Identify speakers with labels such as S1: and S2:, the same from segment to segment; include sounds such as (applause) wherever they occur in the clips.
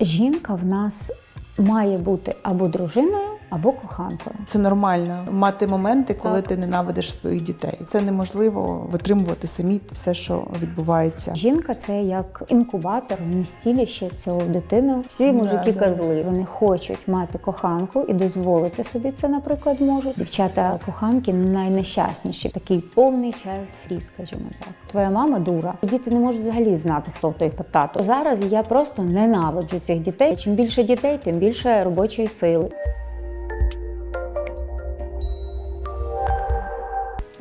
S1: Жінка в нас має бути або дружиною, або коханкою.
S2: Це нормально мати моменти, коли
S1: Так.
S2: ти ненавидиш своїх дітей. Це неможливо витримувати самі все, що відбувається.
S1: Жінка це як інкубатор, вмістилище цього дитини. Всі мужики
S2: да.
S1: козли. Вони хочуть мати коханку і дозволити собі це, наприклад, можуть. Дівчата коханки найнещасніші. Такий повний child free, скажімо так. Твоя мама дура. Діти не можуть взагалі знати, хто той тато. Зараз я просто ненавиджу цих дітей. Чим більше дітей, тим більше робочої сили.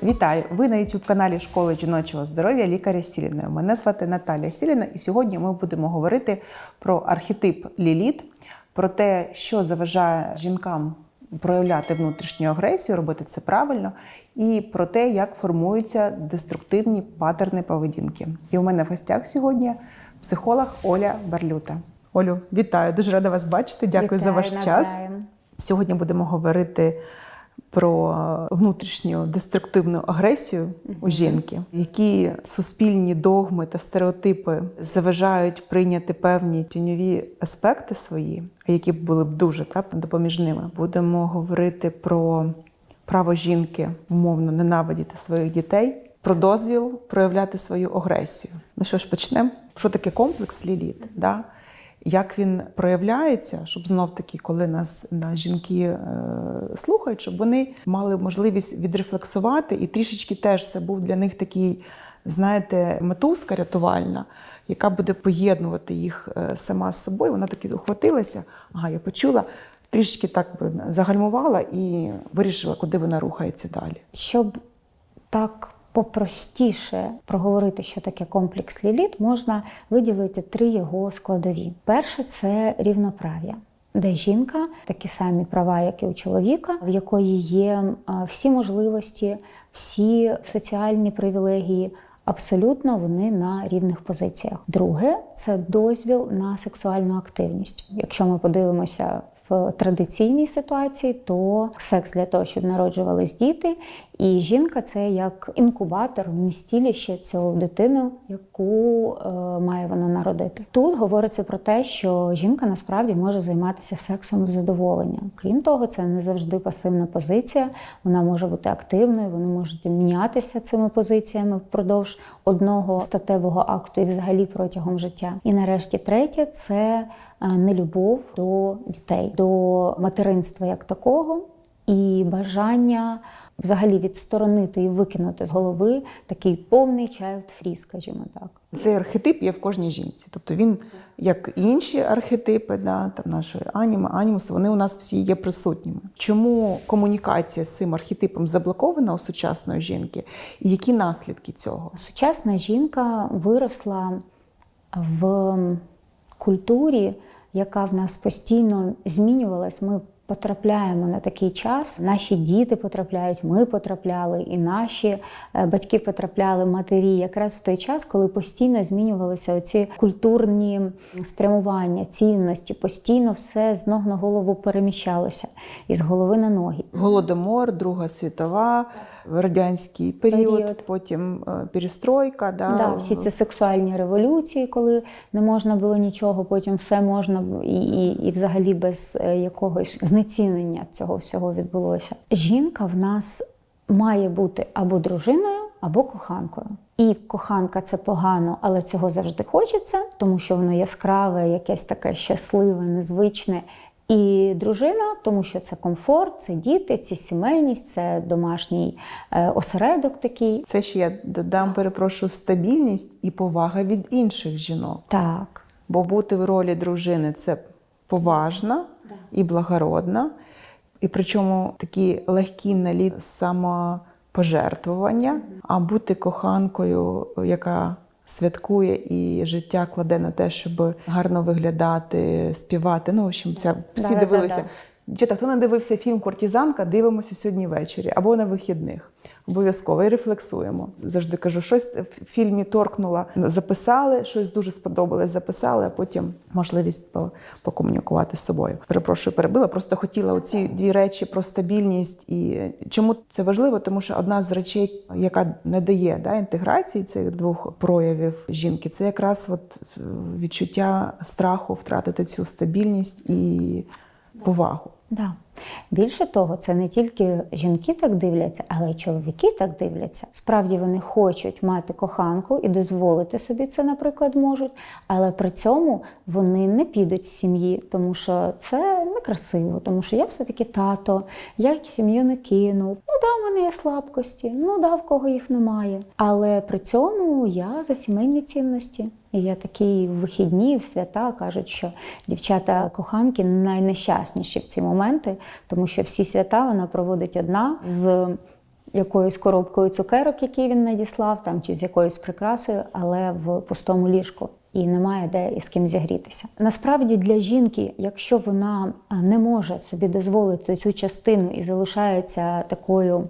S2: Вітаю! Ви на youtube каналі Школи жіночого здоров'я лікаря Сіліною. Мене звати Наталія Сіліна, і сьогодні ми будемо говорити про архетип Ліліт, про те, що заважає жінкам проявляти внутрішню агресію, робити це правильно, і про те, як формуються деструктивні патерни поведінки. І у мене в гостях сьогодні психолог Оля Барлюта. Олю, вітаю! Дуже рада вас бачити. Дякую за ваш
S1: Вітаю
S2: час. Сьогодні будемо говорити про внутрішню деструктивну агресію у жінки, які суспільні догми та стереотипи заважають прийняти певні тіньові аспекти свої, які були б дуже та, допоміжними. Будемо говорити про право жінки умовно ненавидіти своїх дітей, про дозвіл проявляти свою агресію. Ну що ж, почнемо. Що таке комплекс ліліт? Да? Як він проявляється, щоб знов таки, коли нас на жінки е, слухають, щоб вони мали можливість відрефлексувати, і трішечки теж це був для них такий, знаєте, мотузка рятувальна, яка буде поєднувати їх е, сама з собою. Вона таки ухватилася, ага, я почула, трішечки так би загальмувала і вирішила, куди вона рухається далі.
S1: Щоб так попростіше проговорити, що таке комплекс ліліт, можна виділити три його складові. Перше це рівноправ'я. Де жінка такі самі права, як і у чоловіка, в якої є всі можливості, всі соціальні привілегії, абсолютно вони на рівних позиціях. Друге це дозвіл на сексуальну активність. Якщо ми подивимося в традиційній ситуації, то секс для того, щоб народжувались діти, і жінка це як інкубатор, вмістилище цього дитини, яку е, має вона народити. Тут говориться про те, що жінка насправді може займатися сексом з задоволенням. Крім того, це не завжди пасивна позиція. Вона може бути активною, вони можуть мінятися цими позиціями впродовж одного статевого акту і взагалі протягом життя. І нарешті третє це е, нелюбов до дітей, до материнства як такого, і бажання взагалі відсторонити і викинути з голови такий повний child-free, скажімо так.
S2: Цей архетип є в кожній жінці. Тобто він, як і інші архетипи, да, там нашої аніми, анімуси, вони у нас всі є присутніми. Чому комунікація з цим архетипом заблокована у сучасної жінки, і які наслідки цього?
S1: Сучасна жінка виросла в культурі, яка в нас постійно змінювалась. Ми потрапляємо на такий час. Наші діти потрапляють, ми потрапляли, і наші е, батьки потрапляли, матері, якраз в той час, коли постійно змінювалися оці культурні спрямування, цінності, постійно все з ног на голову переміщалося із голови на ноги.
S2: Голодомор, Друга світова, радянський період,
S1: Період.
S2: потім е, перестройка. Да,
S1: Да, всі ці сексуальні революції, коли не можна було нічого, потім все можна і, і, і взагалі без е, якогось знецінення цього всього відбулося. Жінка в нас має бути або дружиною, або коханкою. І коханка це погано, але цього завжди хочеться, тому що воно яскраве, якесь таке щасливе, незвичне. І дружина, тому що це комфорт, це діти, це сімейність, це домашній е, осередок такий.
S2: Це ще я додам, перепрошую, стабільність і повага від інших жінок.
S1: Так.
S2: Бо бути в ролі дружини це поважна і благородна, і причому такі легкі наліт самопожертвування, а бути коханкою, яка святкує і життя кладе на те, щоб гарно виглядати, співати. Ну, в общем, це всі дивилися. Дівчата, хто не дивився фільм Кортізанка, дивимося сьогодні ввечері або на вихідних. Обов'язково і рефлексуємо. Завжди кажу, щось в фільмі торкнуло, записали, щось дуже сподобалось, записали, а потім можливість по- покомунікувати з собою. Перепрошую, перебила. Просто хотіла оці дві речі про стабільність. І чому це важливо? Тому що одна з речей, яка не дає да, інтеграції цих двох проявів жінки, це якраз от е, відчуття страху втратити цю стабільність і повагу.
S1: Да. Більше того, це не тільки жінки так дивляться, але й чоловіки так дивляться. Справді вони хочуть мати коханку і дозволити собі це, наприклад, можуть, але при цьому вони не підуть з сім'ї, тому що це некрасиво, тому що я все-таки тато, я сім'ю не кинув. Ну да, в мене є слабкості, ну да, в кого їх немає. Але при цьому я за сімейні цінності. І я такі в вихідні, в свята кажуть, що дівчата-коханки найнещасніші в ці моменти, тому що всі свята вона проводить одна з якоюсь коробкою цукерок, які він надіслав, там чи з якоюсь прикрасою, але в пустому ліжку. І немає де і з ким зігрітися. Насправді для жінки, якщо вона не може собі дозволити цю частину і залишається такою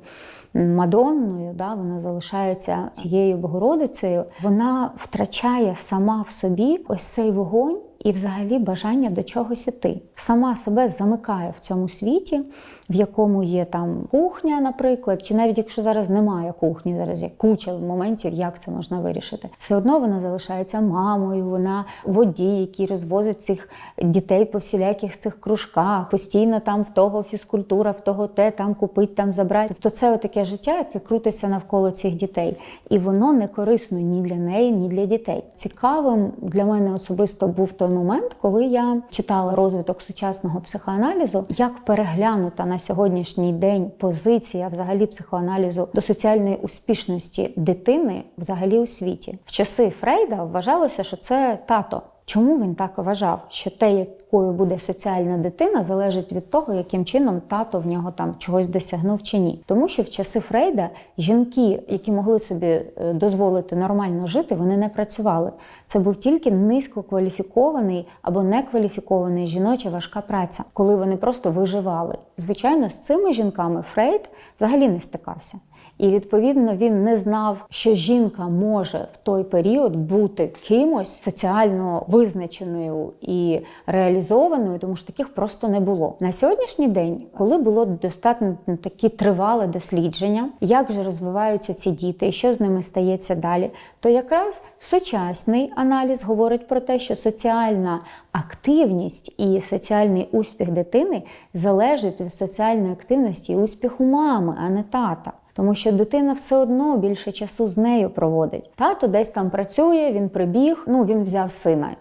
S1: мадонною, да, вона залишається цією Богородицею, вона втрачає сама в собі ось цей вогонь і взагалі бажання до чогось іти. Сама себе замикає в цьому світі, в якому є там кухня, наприклад, чи навіть якщо зараз немає кухні, зараз є куча моментів, як це можна вирішити. Все одно вона залишається мамою, вона водій, який розвозить цих дітей по всіляких цих кружках, постійно там в того фізкультура, в того те, там купить, там забрати. Тобто це таке життя, яке крутиться навколо цих дітей, і воно не корисно ні для неї, ні для дітей. Цікавим для мене особисто був той момент, коли я читала розвиток сучасного психоаналізу, як переглянута на сьогоднішній день позиція взагалі психоаналізу до соціальної успішності дитини взагалі у світі. В часи Фрейда вважалося, що це тато. Чому він так вважав, що те, якою буде соціальна дитина, залежить від того, яким чином тато в нього там чогось досягнув чи ні? Тому що в часи Фрейда жінки, які могли собі е, дозволити нормально жити, вони не працювали. Це був тільки низькокваліфікований або некваліфікований жіноча важка праця, коли вони просто виживали. Звичайно, з цими жінками Фрейд взагалі не стикався. І відповідно він не знав, що жінка може в той період бути кимось соціально визначеною і реалізованою, тому що таких просто не було. На сьогоднішній день, коли було достатньо такі тривале дослідження, як же розвиваються ці діти і що з ними стається далі, то якраз сучасний аналіз говорить про те, що соціальна активність і соціальний успіх дитини залежить від соціальної активності і успіху мами, а не тата. Тому що дитина все одно більше часу з нею проводить. Тато десь там працює, він прибіг, ну він взяв сина.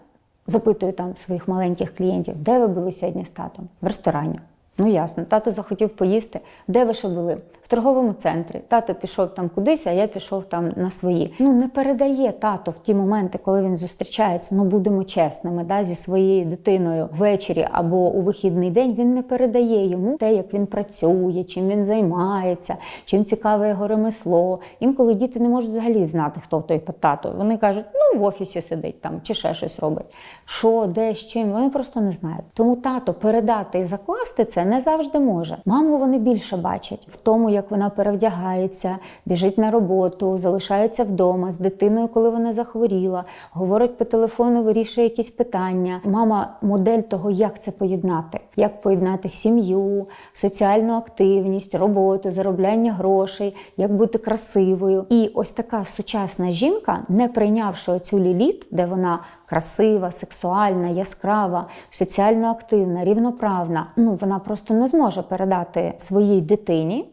S1: Запитую там своїх маленьких клієнтів, де ви були сьогодні з татом? В ресторані. Ну ясно, тато захотів поїсти. Де ви ще були? В торговому центрі. Тато пішов там кудись, а я пішов там на свої. Ну не передає тато в ті моменти, коли він зустрічається. Ну будемо чесними, да, зі своєю дитиною ввечері або у вихідний день. Він не передає йому те, як він працює, чим він займається, чим цікаве його ремесло. Інколи діти не можуть взагалі знати, хто той тато. Вони кажуть, ну в офісі сидить там чи ще щось робить. Що, де, з чим, вони просто не знають. Тому тато передати і закласти це не завжди може. Маму вони більше бачать в тому, як вона перевдягається, біжить на роботу, залишається вдома з дитиною, коли вона захворіла, говорить по телефону, вирішує якісь питання. Мама модель того, як це поєднати, як поєднати сім'ю, соціальну активність, роботу, заробляння грошей, як бути красивою. І ось така сучасна жінка, не прийнявши цю ліліт, де вона красива, сексуальна, яскрава, соціально активна, рівноправна, ну вона просто не зможе передати своїй дитині,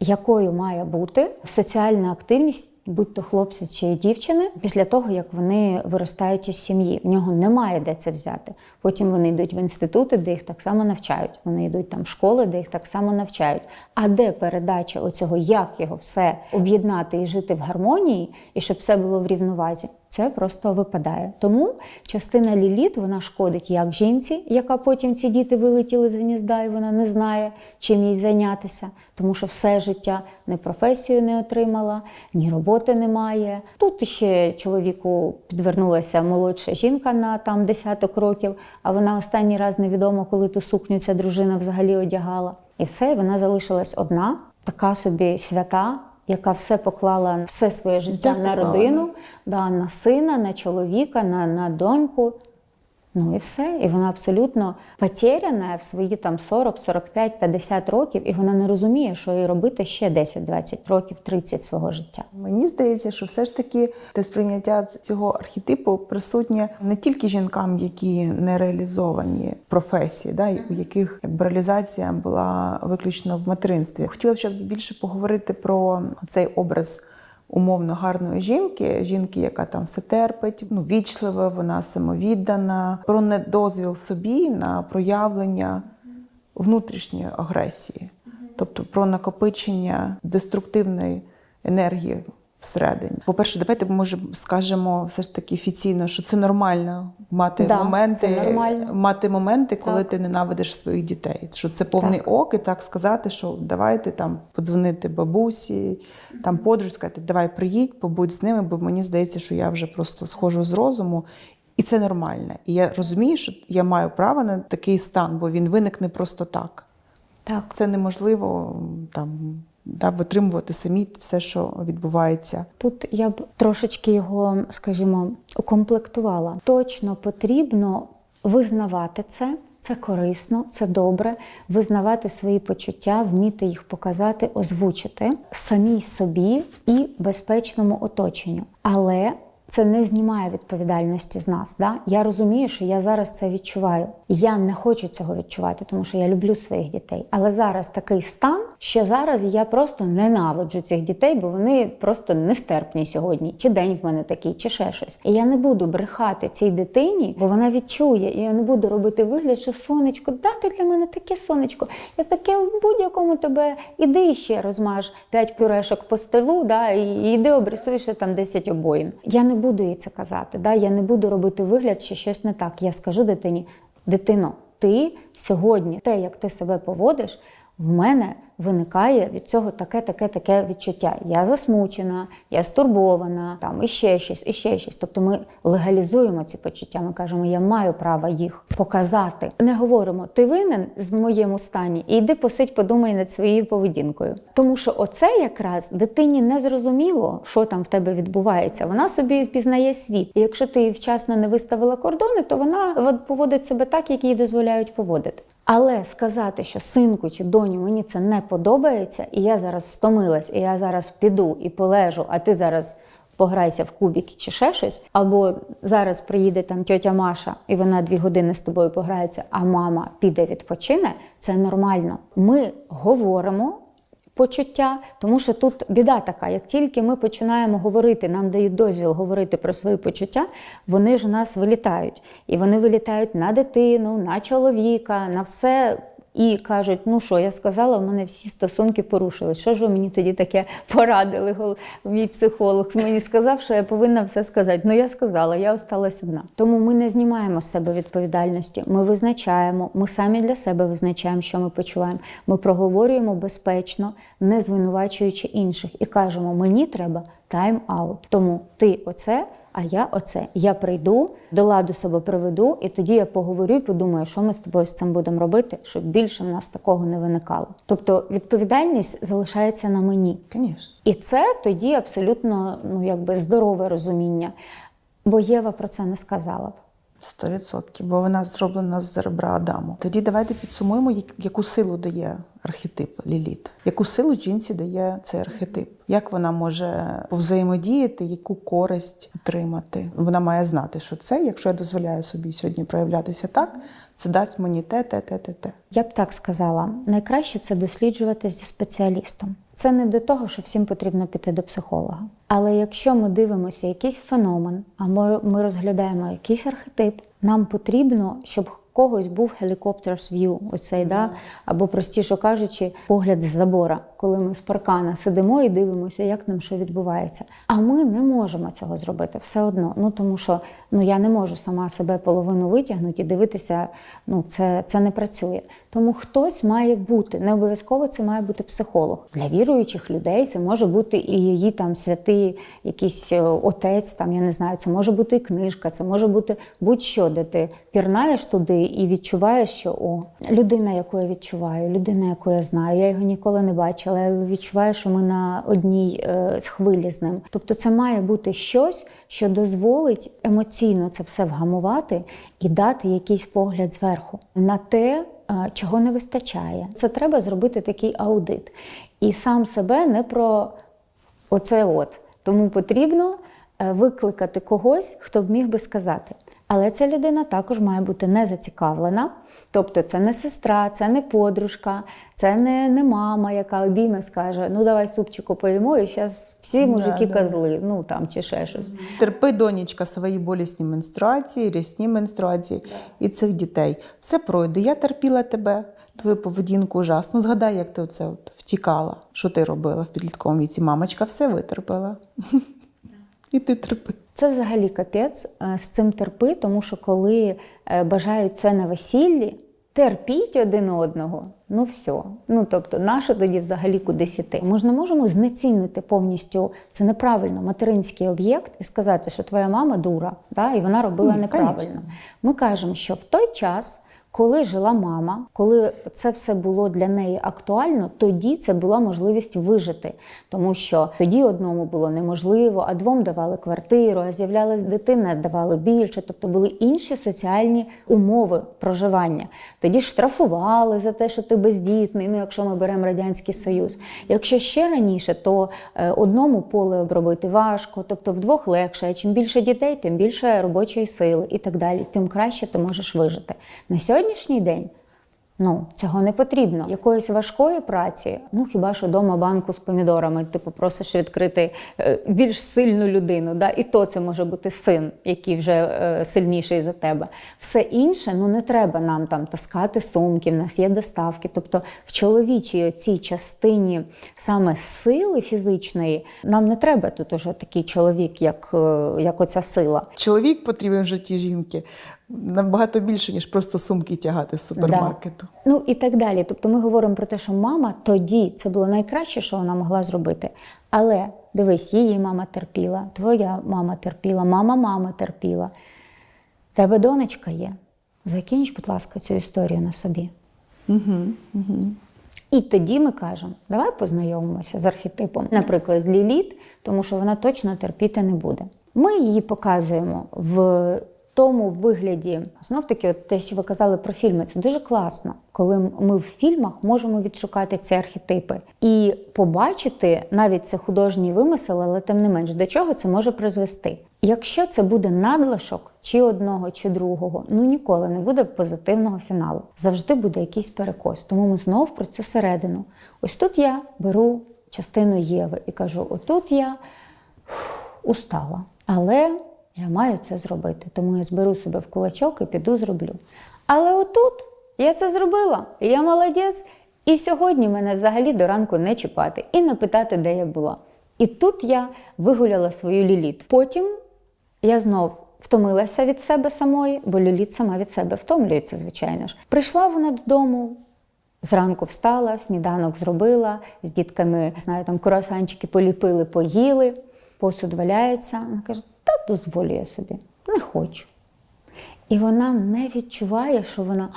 S1: якою має бути соціальна активність. Будь то хлопці чи дівчини, після того як вони виростають із сім'ї, в нього немає де це взяти. Потім вони йдуть в інститути, де їх так само навчають. Вони йдуть там в школи, де їх так само навчають. А де передача оцього, як його все об'єднати і жити в гармонії, і щоб все було в рівновазі? Це просто випадає. Тому частина ліліт вона шкодить як жінці, яка потім ці діти вилетіли з гнізда, і вона не знає, чим їй зайнятися, тому що все життя ні професію не отримала, ні роботи немає. Тут ще чоловіку підвернулася молодша жінка на там десяток років, а вона останній раз невідомо, коли ту сукню ця дружина взагалі одягала. І все, вона залишилась одна, така собі свята, яка все поклала, все своє життя
S2: Життя
S1: на родину, да, на сина, на чоловіка, на, на доньку. Ну і все. І вона абсолютно потеряна в свої там 40, 45, 50 років, і вона не розуміє, що їй робити ще 10, 20 років, 30 свого життя.
S2: Мені здається, що все ж таки те сприйняття цього архетипу присутнє не тільки жінкам, які не реалізовані в професії, да, у яких якби, реалізація була виключно в материнстві. Хотіла б зараз більше поговорити про цей образ. Умовно гарної жінки, жінки, яка там все терпить, ну вічлива, вона самовіддана, про недозвіл собі на проявлення внутрішньої агресії, тобто про накопичення деструктивної енергії всередині. По-перше, давайте може скажемо все ж таки офіційно, що це нормально мати
S1: Да,
S2: моменти,
S1: це нормально.
S2: мати моменти, коли
S1: Так.
S2: ти ненавидиш своїх дітей. Що це повний
S1: Так.
S2: ок, і так сказати, що давайте там подзвонити бабусі, там подружці, сказати, давай приїдь, побудь з ними, бо мені здається, що я вже просто схожу з розуму. І це нормально. І я розумію, що я маю право на такий стан, бо він виникне просто так.
S1: Так.
S2: Це неможливо там да, витримувати самі все, що відбувається.
S1: Тут я б трошечки його, скажімо, укомплектувала. Точно потрібно визнавати це. Це корисно, це добре. Визнавати свої почуття, вміти їх показати, озвучити самій собі і безпечному оточенню. Але це не знімає відповідальності з нас. Да? Я розумію, що я зараз це відчуваю. Я не хочу цього відчувати, тому що я люблю своїх дітей. Але зараз такий стан, що зараз я просто ненавиджу цих дітей, бо вони просто нестерпні сьогодні. Чи день в мене такий, чи ще щось. І я не буду брехати цій дитині, бо вона відчує, і я не буду робити вигляд, що сонечко, да, ти для мене таке сонечко. Я таке в будь-якому тебе іди ще розмаж п'ять пюрешок по столу, да, і йди обрисуй ще там 10 обоїн. Я не буду їй це казати. Да, я не буду робити вигляд, що щось не так. Я скажу дитині: дитино, ти сьогодні, те, як ти себе поводиш, в мене виникає від цього таке, таке, таке відчуття. Я засмучена, я стурбована, там і ще щось, і ще щось. Тобто ми легалізуємо ці почуття. Ми кажемо, я маю право їх показати. Не говоримо, ти винен в моєму стані, і йди посидь, подумай над своєю поведінкою. Тому що оце якраз дитині не зрозуміло, що там в тебе відбувається. Вона собі пізнає світ. І якщо ти вчасно не виставила кордони, то вона поводить себе так, як їй дозволяють поводити. Але сказати, що синку чи доню мені це не подобається, і я зараз стомилась, і я зараз піду і полежу, а ти зараз пограйся в кубіки чи ще щось, або зараз приїде там тьотя Маша, і вона дві години з тобою пограється, а мама піде відпочине, це нормально. Ми говоримо почуття, тому що тут біда така. Як тільки ми починаємо говорити, нам дають дозвіл говорити про свої почуття, вони ж у нас вилітають. І вони вилітають на дитину, на чоловіка, на все. І кажуть, ну що, я сказала, в мене всі стосунки порушились. Що ж ви мені тоді таке порадили? Мій психолог мені сказав, що я повинна все сказати. Ну я сказала, я осталась одна. Тому ми не знімаємо з себе відповідальності. Ми визначаємо, ми самі для себе визначаємо, що ми почуваємо. Ми проговорюємо безпечно, не звинувачуючи інших, і кажемо, мені треба тайм-аут. Тому ти оце. А я оце. Я прийду, до ладу себе приведу, і тоді я поговорю і подумаю, що ми з тобою з цим будемо робити, щоб більше в нас такого не виникало. Тобто відповідальність залишається на мені.
S2: Звісно.
S1: І це тоді абсолютно ну, якби здорове розуміння. Бо Єва про це не сказала б.
S2: Сто відсотків, бо вона зроблена з ребра Адаму. Тоді давайте підсумуємо, яку силу дає архетип Ліліт, яку силу жінці дає цей архетип, як вона може повзаємодіяти, яку користь отримати. Вона має знати, що це, якщо я дозволяю собі сьогодні проявлятися так, це дасть мені те, те, те, те, те.
S1: Я б так сказала: найкраще це досліджувати зі спеціалістом. Це не до того, що всім потрібно піти до психолога. Але якщо ми дивимося якийсь феномен, а ми, ми розглядаємо якийсь архетип, Нам потрібно, щоб когось був helicopter's view, оцей, да? або простіше кажучи, погляд з забора, коли ми з паркана сидимо і дивимося, як нам що відбувається. А ми не можемо цього зробити все одно. Ну тому що ну я не можу сама себе половину витягнути і дивитися. Ну це, це не працює. Тому хтось має бути. Не обов'язково це має бути психолог. Для віруючих людей це може бути і її там святий якийсь е, отець, там я не знаю, це може бути і книжка, це може бути будь-що, де ти пірнаєш туди і відчуваєш, що о, людина, яку я відчуваю, людина, яку я знаю, я його ніколи не бачила, але відчуваю, що ми на одній е, хвилі з ним. Тобто, це має бути щось, що дозволить емоційно це все вгамувати і дати якийсь погляд зверху на те, е, чого не вистачає. Це треба зробити такий аудит. І сам себе не про оце от. Тому потрібно е, викликати когось, хто б міг би сказати. Але ця людина також має бути не зацікавлена. Тобто це не сестра, це не подружка, це не, не мама, яка обійме скаже: ну давай супчику поїмо, і зараз всі мужики
S2: да.
S1: козли, ну там чи ще щось.
S2: Терпи, донечка, свої болісні менструації, рясні менструації і цих дітей. Все пройде. Я терпіла тебе, твою поведінку ужасну. Згадай, як ти оце от втікала. Що ти робила в підлітковому віці? Мамочка все витерпела. (laughs) І ти терпи.
S1: Це взагалі капець е, з цим терпи, тому що коли е, бажають це на весіллі, терпіть один одного, ну все. Ну тобто, нащо тоді взагалі кудись іти? Ми ж не можемо знецінити повністю це неправильно материнський об'єкт і сказати, що твоя мама дура, да, і вона робила
S2: Ні,
S1: неправильно.
S2: конечно.
S1: Ми кажемо, що в той час. Коли жила мама, коли це все було для неї актуально, тоді це була можливість вижити, тому що тоді одному було неможливо, а двом давали квартиру, а з'являлась дитина, давали більше, тобто були інші соціальні умови проживання. Тоді штрафували за те, що ти бездітний. Ну, якщо ми беремо радянський союз. Якщо ще раніше, то е, одному поле обробити важко, тобто вдвох легше. А чим більше дітей, тим більше робочої сили і так далі, тим краще ти можеш вижити. На сьогоднішній день. Ну, цього не потрібно. Якоїсь важкої праці, ну хіба що дома банку з помідорами, ти попросиш відкрити е, більш сильну людину, да? і то це може бути син, який вже е, сильніший за тебе. Все інше, ну не треба нам там таскати сумки, в нас є доставки. Тобто в чоловічій цій частині саме сили фізичної, нам не треба тут уже такий чоловік, як, е, як оця сила.
S2: Чоловік потрібен в житті жінки набагато більше, ніж просто сумки тягати з супермаркету.
S1: Ну і так далі. Тобто ми говоримо про те, що мама тоді це було найкраще, що вона могла зробити. Але дивись, її мама терпіла, твоя мама терпіла, мама мами терпіла. Тебе донечка є. Закінч, будь ласка, цю історію на собі.
S2: Угу, угу.
S1: І тоді ми кажемо, давай познайомимося з архетипом, наприклад, Ліліт, тому що вона точно терпіти не буде. Ми її показуємо в тому вигляді, знов таки, от те, що ви казали про фільми, це дуже класно, коли ми в фільмах можемо відшукати ці архетипи і побачити навіть це художній вимисел, але тим не менш, до чого це може призвести. Якщо це буде надлишок чи одного, чи другого, ну ніколи не буде позитивного фіналу. Завжди буде якийсь перекос. Тому ми знов про цю середину. Ось тут я беру частину Єви і кажу: отут я устала. Але я маю це зробити, тому я зберу себе в кулачок і піду зроблю. Але отут я це зробила, і я молодець. І сьогодні мене взагалі до ранку не чіпати і не питати, де я була. І тут я вигуляла свою ліліт. Потім я знов втомилася від себе самої, бо ліліт сама від себе втомлюється, звичайно ж. Прийшла вона додому, зранку встала, сніданок зробила, з дітками, знаю, там круасанчики поліпили, поїли, посуд валяється. Вона каже, та дозволю я собі, не хочу. І вона не відчуває, що вона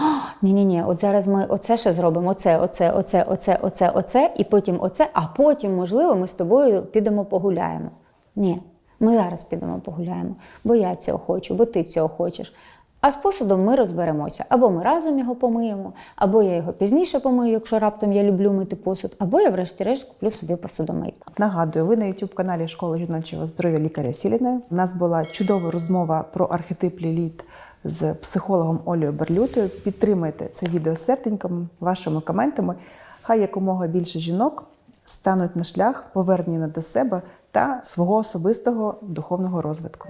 S1: ні, ні, ні, от зараз ми оце ще зробимо, оце, оце, оце, оце, оце, оце, і потім оце, а потім, можливо, ми з тобою підемо погуляємо. Ні, ми зараз підемо погуляємо, бо я цього хочу, бо ти цього хочеш. А з посудом ми розберемося. Або ми разом його помиємо, або я його пізніше помию, якщо раптом я люблю мити посуд, або я, врешті-решт, куплю собі посудомийку.
S2: Нагадую, ви на youtube каналі Школи жіночого здоров'я лікаря Сіліної. У нас була чудова розмова про архетип ліліт з психологом Олею Берлютою. Підтримайте це відео серденьком, вашими коментами. Хай якомога більше жінок стануть на шлях повернення до себе та свого особистого духовного розвитку.